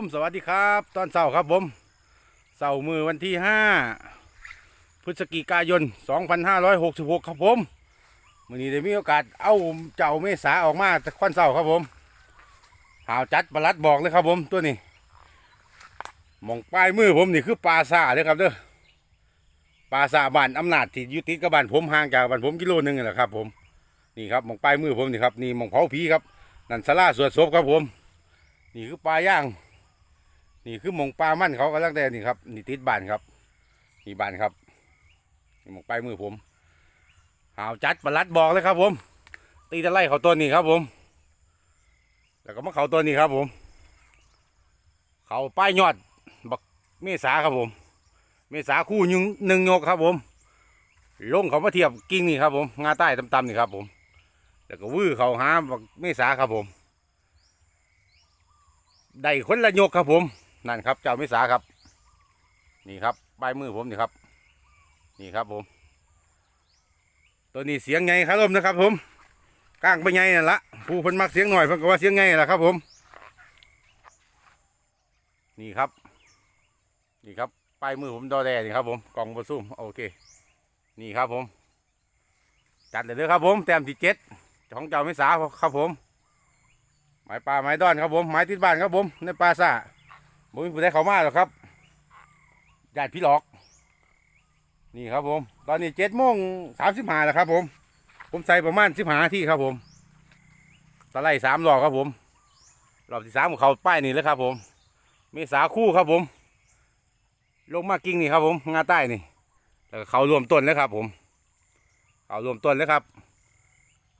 มสวัสดีครับ ตอนเสาร์ครับผมเสาร์มือวันที่ห้าพฤศจิกายน 2566 ครับผมวันนี้ได้มีโอกาสเอาเจ้าเมษาออกมาควันเสาร์ครับผมหาวจัดประลัดบอกเลยครับผมตัวนี้มองปลายมือผมนี่คือปลาซาเลยครับเด้อปลาซาบ้านอำนาจที่ยู่ติกับบ้านผมห่างจากบ้านผมกิโลนึงนี่แหละครับผมนี่ครับมองปลายมือผมนี่ครับนี่มองเผาผีครับนั่นสลาสวดศพครับผม นี่คือปลาย่าง นี่คือมงปลามั่นเขากำลังแต่นี่ครับนี่ติดบานครับนี่บานครับนี่มองปมือผมหาวจัดประหลัดบอกเลยครับ ผม ตีตะไลเขาตัวนี้ครับ ผม แล้วก็มาเขาตัวนี้ครับ ผม เขาป้ายยอดบักเมษาครับผม เมษาคู่หนึ่งหนึ่งโยกครับ ผมลงเขามาเทียบกิ่งนี่ครับผมงาใต้ต่ำๆนี่ครับผม แล้วก็วื้อเขาหาบักเมษาครับผมได้คนละยกครับผม นั่นครับ เจ้ามิสาครับ นี่ครับปลายมือผมนี่ครับ นี่ครับผม ตัวนี้เสียงไงครับผมนะครับ ผมก้างไปไงนั่นละผู้เพิ่นมักเสียงหน่อยเพิ่นก็ว่าเสียงไงล่ะครับ ผม นี่ครับ นี่ครับปลายมือผมดอแดนี่ครับ ผมกล่องบซุ่มโอเค นี่ครับผม จัดเลยเด้อครับ ผมแต้มที่เจ็ดของเจ้ามิสาครับผม หมายปลาหมายดอนครับผมหมายติดบ้านครับผมในปลาซ่า บ่มีผู้ใดเข้ามาหรอกครับญาติพี่หลอก นี่ครับผม ตอนนี้เจ็ดโมงสามสิบห้าแล้วครับ ผม ผมใส่ประมาณสิบห้าที่ครับผมตะไลสามรอบครับผมรอบที่สามของเขาป้ายนี่แล้วครับ ผมเมษาคู่ครับผม ลงมากิ้งนี่ครับผมงาใต้นี่แล้วเขารวมต้นแล้วครับ ผม เขารวมต้นแล้วครับ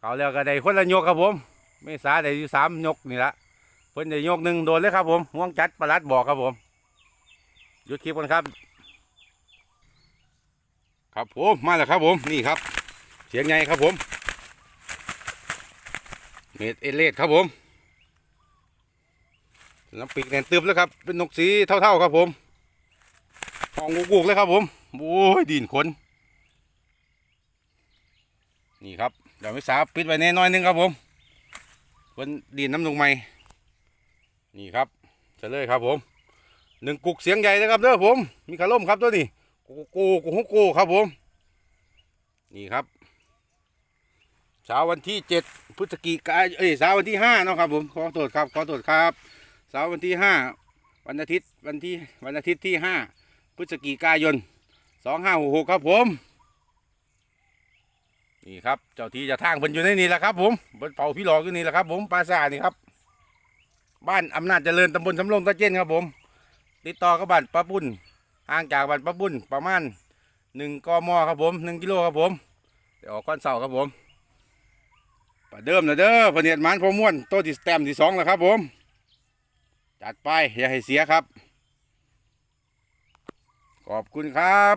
เขาแล้วก็ได้คนละยกครับผมเมษาได้อยู่สามยกนี่ละ พิ่นได้ยกหนึ่งโดนเลยครับผมห่วงจัดประหลัดบอกครับผมหยุดคลิปกันครับ ครับผมมาแล้วครับผมนี่ครับ เสียงไงครับผมเมดเอเลดครับผมน้ำปีกแน่นตึบแล้วครับ เป็นนกสีเท่าๆครับผมห้องกุกๆเลยครับผมโอ้ยดินขนนี่ครับเดี๋ยวไม่สาปิดไว้แน่น้อยหนึงครับผมเพิ่นดีนน้ำลงใหม่ นี่ครับเฉลยครับผมหนึ่งกุกเสียงใหญ่นะครับเด้อผม มีขาล่มครับตัวนี้กูกูกูฮกูครับผม นี่ครับเช้าวันที่เจ็ดพฤศจิกายนเอ้ยเช้าวันที่ห้าเนาะครับผมขอโทษครับขอโทษครับเช้าวันที่ห้าวันอาทิตย์วันที่วันอาทิตย์ที่ห้าพฤศจิกายนสองห้าหกหกครับผมนี่ครับเจ้าที่จะทางเพิ่นอยู่ในนี่แหละครับผมเพิ่นเผาพี่หลอกอยู่นี่แหละครับผมปราสานี่ครับ บ้านอำนาจเจริญตำบลสำโรงตะเจนครับผม ติดต่อกับบ้านป้าบุญห่างจากบ้านป้าบุญประมาณหนึ่งกมครับผมหนึ่งกิโลครับผมเดี๋ยวออกก้อนเสาครับผมประเดิมนะเด้อพเนียดมันพอม่วนโตวที่แต้มที่สองแล้วครับผม จัดไปอย่าให้เสียครับ ขอบคุณครับ